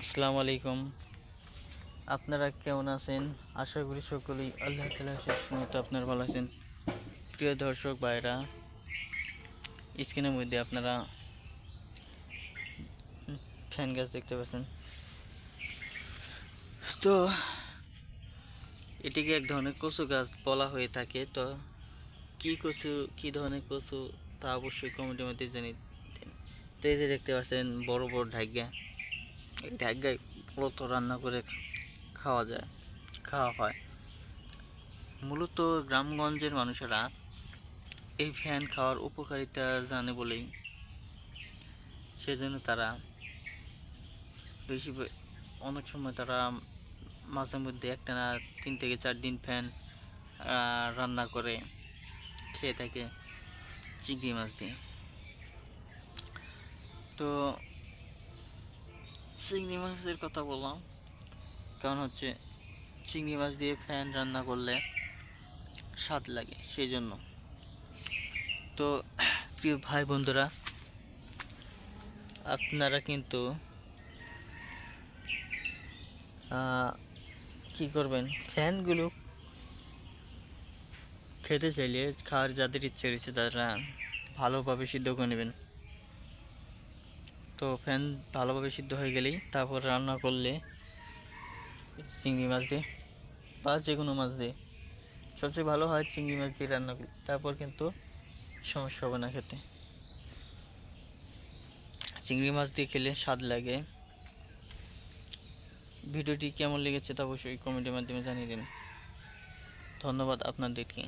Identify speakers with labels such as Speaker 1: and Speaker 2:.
Speaker 1: আসসালামু আলাইকুম। আপনারা কেমন আছেন? আশা করি সকলেই আল্লাহ তালা মতো আপনারা ভালো আছেন। প্রিয় দর্শক ভাইরা, স্ক্রিনের মধ্যে আপনারা ফ্যান গাছ দেখতে পাচ্ছেন। তো এটিকে এক ধরনের কচু গাছ বলা হয়ে থাকে। তো কি কচু, কি ধরনের কচু তা অবশ্যই কমেন্টের মধ্যে দিন। তো এই যে দেখতে পাচ্ছেন, বড় বড় ঢাইগা এই ঢাকায় রান্না করে খাওয়া যায়, খাওয়া হয়। মূলত গ্রামগঞ্জের মানুষেরা এই ফ্যান খাওয়ার উপকারিতা জানে বলেই সেজন্য তারা বেশি অনেক সময় তারা মাঝে মধ্যে একটা না তিন থেকে চার দিন ফ্যান রান্না করে খেয়ে থাকে চিংড়ি মাছ দিয়ে। তো চিংড়ি মাছের কথা বললাম। কারণ হচ্ছে, চিংড়ি মাছ দিয়ে ফ্যান রান্না করলে স্বাদ লাগে, সেই জন্য। তো, প্রিয় ভাই বন্ধুরা, আপনারা কিন্তু কি করবেন? ফ্যানগুলো খেতে চাইলে, খাওয়ার যাদের ইচ্ছে রয়েছে, তারা ভালোভাবে সিদ্ধ করে নেবেন। তো ফ্যান ভালোভাবে সিদ্ধ হয়ে গেলেই তারপর রান্না করলে চিংড়ি মাছ দিয়ে বা যে কোনো মাছ দিয়ে। সবচেয়ে ভালো হয় চিংড়ি মাছ দিয়ে রান্না করলে, তারপর কিন্তু সমস্যা হবে না খেতে। চিংড়ি মাছ দিয়ে খেলে স্বাদ লাগে। ভিডিওটি কেমন লেগেছে তা অবশ্যই কমেন্টের মাধ্যমে জানিয়ে দিন ধন্যবাদ আপনাদেরকে।